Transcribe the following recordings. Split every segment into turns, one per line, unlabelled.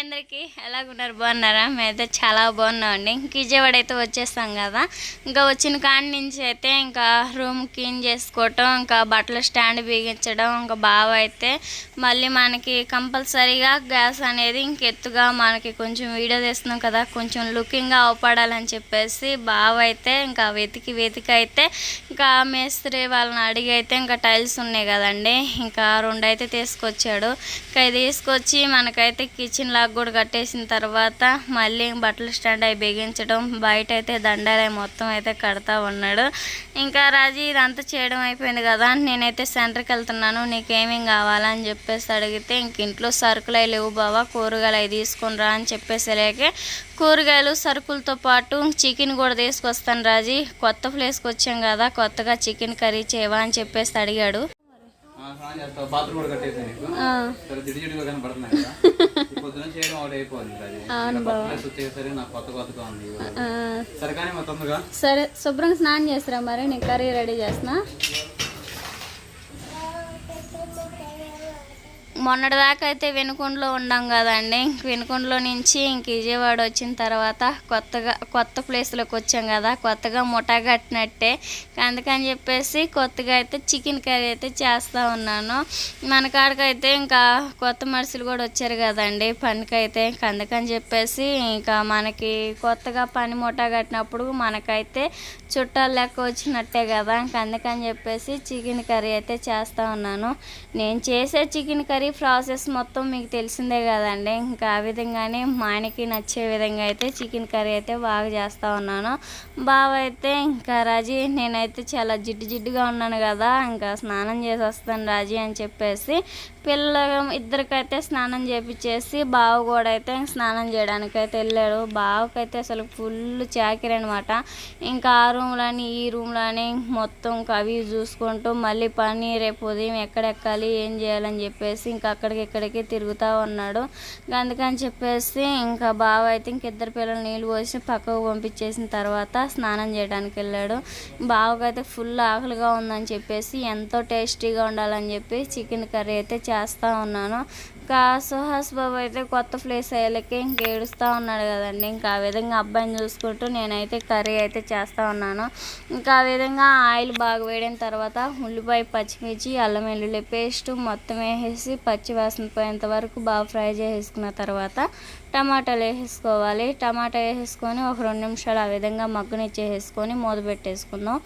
అందరికీ? ఎలాగున్నారు? బాగున్నారా? మేమైతే చాలా బాగున్నామండి. ఇంక విజయవాడ అయితే వచ్చేస్తాం కదా. ఇంకా వచ్చిన కాడి నుంచి అయితే ఇంకా రూమ్ క్లీన్ చేసుకోవటం ఇంకా బట్టలు స్టాండ్ బిగించడం ఇంకా బావ అయితే మళ్ళీ మనకి కంపల్సరీగా గ్యాస్ అనేది ఇంకెత్తుగా మనకి కొంచెం వీడియో తీస్తున్నాం కదా. కొంచెం లుకింగ్గా అవపడాలని చెప్పేసి బావ అయితే ఇంకా వెతికి వెతికి అయితే ఇంకా మేస్త్రి వాళ్ళని అడిగి అయితే ఇంకా టైల్స్ ఉన్నాయి కదండి. ఇంకా రెండు అయితే తీసుకొచ్చాడు. ఇంకా తీసుకొచ్చి మనకైతే కిచెన్ లాగా కూడా కట్టేసిన తర్వాత మళ్ళీ బట్టల స్టాండ్ అవి బిగించడం బయట అయితే దండాలయ మొత్తం అయితే కడతా ఉన్నాడు. ఇంకా రాజీ ఇదంతా చేయడం అయిపోయింది కదా నేనైతే సెంటర్కి వెళ్తున్నాను నీకేమేం కావాలని చెప్పేసి అడిగితే ఇంక ఇంట్లో సరుకులు అవి లేవు బావా కూరగాయలు అవి తీసుకునిరా అని చెప్పేసి లేకే కూరగాయలు సరుకులతో పాటు చికెన్ కూడా తీసుకొస్తాను రాజీ. కొత్త ప్లేస్కి వచ్చాం కదా కొత్తగా చికెన్ కర్రీ చేయవా అని చెప్పేసి అడిగాడు.
సరే
శుభ్రంగా స్నానం చేస్తారా మరి? నేను కర్రీ రెడీ చేస్తున్నా. మొన్నటిదాకా అయితే వెనుకొండలో ఉన్నాం కదండి. ఇంక వెనుకొండలో నుంచి ఇంక విజయవాడ వచ్చిన తర్వాత కొత్తగా కొత్త ప్లేస్లోకి వచ్చాం కదా. కొత్తగా ముఠా కట్టినట్టే. అందుకని చెప్పేసి కొత్తగా అయితే చికెన్ కర్రీ అయితే చేస్తూ ఉన్నాను. మన కాడికైతే ఇంకా కొత్త మనుషులు కూడా వచ్చారు కదండి. పనికైతే ఇంక అందుకని చెప్పేసి ఇంకా మనకి కొత్తగా పని ముఠా కట్టినప్పుడు మనకైతే చుట్టాలు లెక్క వచ్చినట్టే కదా. ఇంక అందుకని చెప్పేసి చికెన్ కర్రీ అయితే చేస్తూ ఉన్నాను. నేను చేసే చికెన్ కర్రీ ప్రాసెస్ మొత్తం మీకు తెలిసిందే కదండి. ఇంకా ఆ విధంగానే మా ఆయనకి నచ్చే విధంగా అయితే చికెన్ కర్రీ అయితే బాగా చేస్తూ ఉన్నాను. బావ అయితే ఇంకా రాజీ నేనైతే చాలా జిడ్డు జిడ్డుగా ఉన్నాను కదా ఇంకా స్నానం చేసి వస్తాను రాజీ అని చెప్పేసి పిల్ల ఇద్దరికైతే స్నానం చేపించేసి బావ కూడా అయితే స్నానం చేయడానికి అయితే వెళ్ళాడు. బావకైతే అసలు ఫుల్ చాకిరి అనమాట ఇంకా ఆ రూమ్లని ఈ రూమ్లని మొత్తం ఇంకా అవి చూసుకుంటూ మళ్ళీ పని రేపు ఉదయం ఎక్కడెక్కాలి ఏం చేయాలని చెప్పేసి ఇంకా అక్కడికి ఇక్కడికి తిరుగుతూ ఉన్నాడు. అందుకని చెప్పేసి ఇంకా బావ అయితే ఇంక ఇద్దరు పిల్లలు నీళ్ళు పోసి పక్కకు పంపించేసిన తర్వాత స్నానం చేయడానికి వెళ్ళాడు. బావకైతే ఫుల్ ఆకలిగా ఉందని చెప్పేసి ఎంతో టేస్టీగా ఉండాలని చెప్పి చికెన్ కర్రీ అయితే చాలా చేస్తూ ఉన్నాను. ఇంకా సుహాస్ బాబు అయితే కొత్త ప్లేస్ అయ్యేలకి ఇంక ఏడుస్తూ ఉన్నాడు కదండి. ఇంకా ఆ విధంగా అబ్బాయిని చూసుకుంటూ నేనైతే కర్రీ అయితే చేస్తూ ఉన్నాను. ఇంకా ఆ విధంగా ఆయిల్ బాగా వేడిన తర్వాత ఉల్లిపాయ పచ్చిమిర్చి అల్లం వెల్లుల్లి పేస్ట్ మొత్తం వేసేసి పచ్చి వాసన పోయేంత వరకు బాగా ఫ్రై చేసేసుకున్న తర్వాత టమాటాలు వేసేసుకోవాలి టమాటా వేసేసుకొని ఒక రెండు నిమిషాలు ఆ విధంగా మగ్గనిచ్చేసేసుకొని మూత పెట్టేసుకుందాం.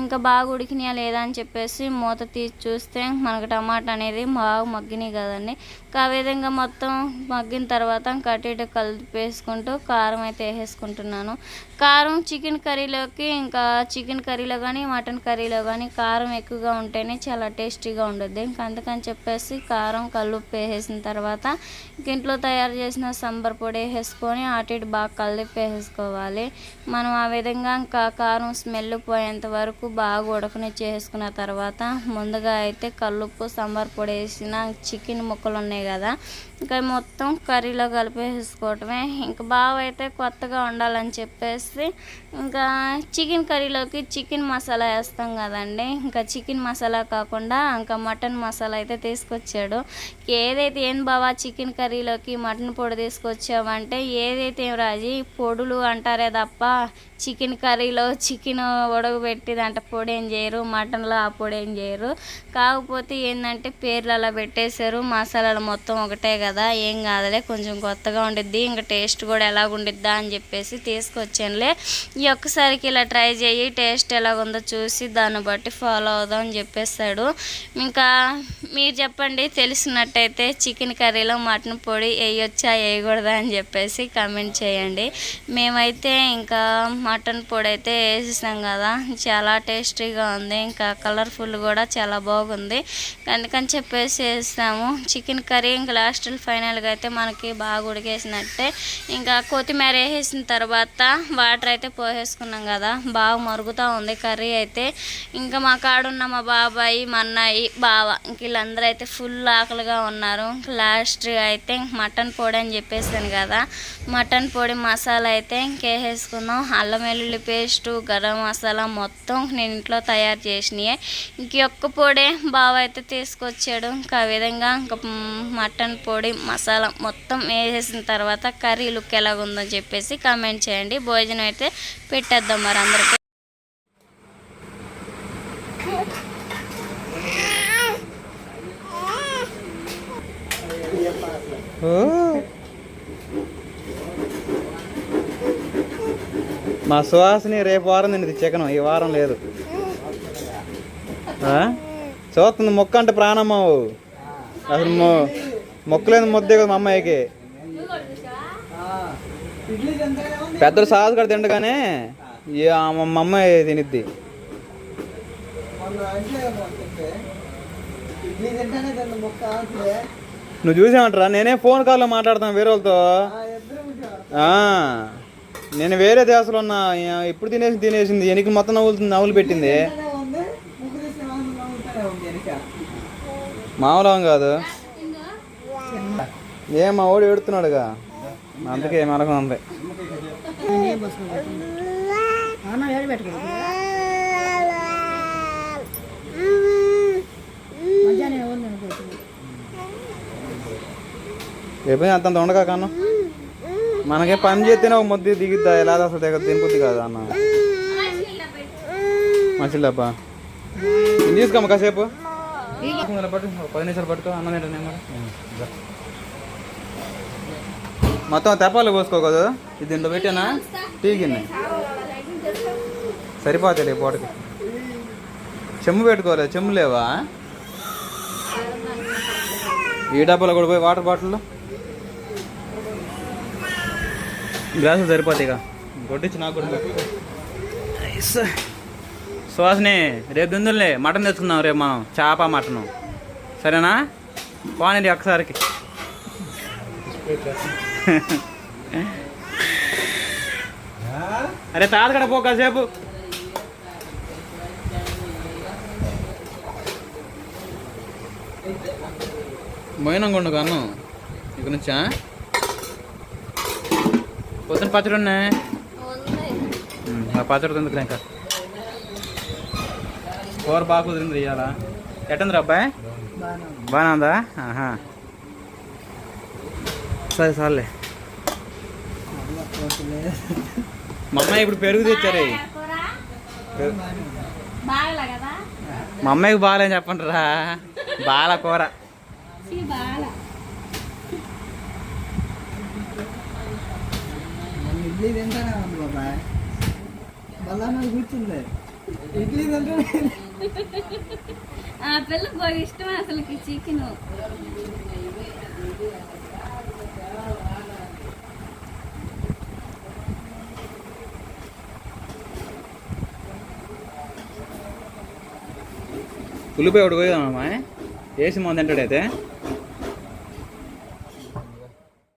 ఇంకా బాగా ఉడికినాయా లేదా అని చెప్పేసి మూత తీసి చూస్తే మనకు టమాటా అనేది బాగా మగ్గినాయి కదండి. ఇంకా ఆ విధంగా మొత్తం మగ్గిన తర్వాత ఇంకా కలిపేసుకుంటూ కారం అయితే వేసేసుకుంటున్నాను. కారం చికెన్ కర్రీలోకి ఇంకా చికెన్ కర్రీలో కానీ మటన్ కర్రీలో కానీ కారం ఎక్కువగా ఉంటేనే చాలా టేస్టీగా ఉండద్ది. ఇంకా అందుకని చెప్పేసి కారం కల్లుప్పు వేసేసిన తర్వాత ఇంక ఇంట్లో తయారు చేసిన సంబర్ పొడి వేసుకొని అటు ఇటు బాగా కలిపి వేసుకోవాలి. మనం ఆ విధంగా ఇంకా కారం స్మెల్ పోయేంత వరకు బాగా ఉడకనిచ్చేసుకున్న తర్వాత ముందుగా అయితే కల్లుప్పు సాంబార్ పొడి వేసిన చికెన్ ముక్కలు ఉన్నాయి కదా ఇంకా మొత్తం కర్రీలో కలిపేసుకోవటమే ఇంకా బాగా అయితే కొత్తగా ఉండాలని చెప్పేసి ఇంకా చికెన్ కర్రీలోకి చికెన్ మసాలా వేస్తాం కదండి. ఇంకా చికెన్ మసాలా కాకుండా ఇంకా మటన్ మసాలా అయితే తీసుకొచ్చాడు. ఏదైతే ఏం బావా చికెన్ కర్రీలోకి మటన్ పొడి తీసుకొచ్చావంటే ఏదైతే ఏం రాజీ పొడులు అంటారే తప్ప చికెన్ కర్రీలో చికెన్ ఉడకబెట్టి దాంట్లో పొడి ఏం చేయరు మటన్లో ఆ పొడి ఏం చేయరు. కాకపోతే ఏంటంటే పేర్లు అలా పెట్టేశారు మసాలాలు మొత్తం ఒకటే కదా ఏం కాదులే కొంచెం కొత్తగా ఉండిద్ది ఇంకా టేస్ట్ కూడా ఎలాగ ఉండిద్దా అని చెప్పేసి తీసుకొచ్చానులే. ఈ ఒక్కసారికి ఇలా ట్రై చేయి టేస్ట్ ఎలాగుందో చూసి దాన్ని బట్టి ఫాలో అవుదాం అని చెప్పేస్తాడు. ఇంకా మీరు చెప్పండి తెలిసినట్టయితే చికెన్ కర్రీలో మటన్ పొడి వేయొచ్చా వేయకూడదా అని చెప్పేసి కామెంట్ చేయండి. మేమైతే ఇంకా మటన్ పొడి అయితే వేసేసాం కదా. చాలా టేస్టీగా ఉంది. ఇంకా కలర్ఫుల్ కూడా చాలా బాగుంది. అందుకని చెప్పేసి వేస్తాము. చికెన్ కర్రీ ఇంకా లాస్ట్ ఫైనల్గా అయితే మనకి బాగా ఉడికేసినట్టే. ఇంకా కొత్తిమీర వేసేసిన తర్వాత వాటర్ అయితే పోసేసుకున్నాం కదా. బాగా మరుగుతూ ఉంది కర్రీ అయితే. ఇంకా మా కాడున్న మా బాబాయి మా అన్నయ్య బావ ఇంక వీళ్ళందరూ అయితే ఫుల్ ఆకలిగా ఉన్నారు. లాస్ట్ అయితే మటన్ పొడి అని చెప్పేసాను కదా. మటన్ పొడి మసాలా అయితే ఇంకేసేసుకున్నాం అల్లం అల్లం వెల్లుల్లి పేస్టు గరం మసాలా మొత్తం నేను ఇంట్లో తయారు చేసినాయి. ఇంక ఈ ఒక్క పొడి బావ అయితే తీసుకొచ్చాడు. ఇంకా ఆ విధంగా ఇంకా మటన్ పొడి మసాలా మొత్తం వేసేసిన తర్వాత కర్రీ లుక్ ఎలాగుందో చెప్పేసి కామెంట్ చేయండి. భోజనం అయితే పెట్టేద్దాం మరి అందరికీ.
మా సుహాసిని రేపు వారం తింది చికెన్ ఈ వారం లేదు. చూస్తుంది మొక్క అంటే ప్రాణమ్మావు అసలు మొ మొక్కలేదు ముద్దే కదా మా అమ్మాయికి. పెద్దలు సాహస్ కూడా తిండగానే మా అమ్మాయి తినిద్ది. నువ్వు చూసామంటారా నేనే ఫోన్ కాల్లో మాట్లాడతాను వేరే వాళ్ళతో నేను వేరే దేశంలో ఉన్నా ఇప్పుడు తినేసి తినేసింది ఎనికి మొత్తం నవ్వులు నవ్వులు పెట్టింది. మామూలు కాదు. ఏ మా వాడు ఏడుతున్నాడుగా. అందుకే మనకు ఉంది. రేపు అంత ఉండగా కన్నా మనకే పని చేస్తేనే ఒక ముద్ద దిగుద్దా? ఎలా అసలు దగ్గర దింపుద్ది కాదు అన్న? మంచి డబ్బా నేను తీసుకోమ్మ కాసేపు? పట్టు పది నిమిషాలు పట్టుకో అన్న నేను మొత్తం తెప్పాలు పోసుకో కదా? ఇది దీంట్లో పెట్టానా? టీ గిన్నె. సరిపోతాయి పూటకి చెమ్ము పెట్టుకోలే చెమ్ము లేవా? ఈ డబ్బాలో కూడా పోయి వాటర్ బాటిల్లో? గ్లాసులు సరిపోతాయి ఇక. కొట్టించి నాకు కూడా. రేపు దుందులే మటన్ తెచ్చుకుందాం రేపు మనం చేప మటను. సరేనా? పోనీ ఒక్కసారికి. అరే తాత కడ పో కాసేపు. మోయినంగుండు కన్ను. ఇక్కడ నుంచా? పొద్దున పచ్చడి ఉన్నాయి. పచ్చడి తిందుకు ఇంకా. కూర బాగా కుదిరింది ఇవాళ ఎట్టందిరా అబ్బాయి?
బాగానే ఉంది.
ఉందా ఆహా. సరే సర్లే. మా అమ్మాయి ఇప్పుడు పెరుగు తెచ్చారే.
బాగా
మా అమ్మాయికి బాగాలేని చెప్పండి రా బాల కూర.
బాగా
ఇడ్లీ తింటానే ఉంది బాబాయ్. మళ్ళా నాకు కూర్చుంది. ఇడ్లీ తింటానే
ఆ పిల్ల బాగా ఇష్టం అసలుకి చికెన్.
ఉల్లిపాయ ఒకటి పోయేదామా వేసి మొన్న తింటాడైతే?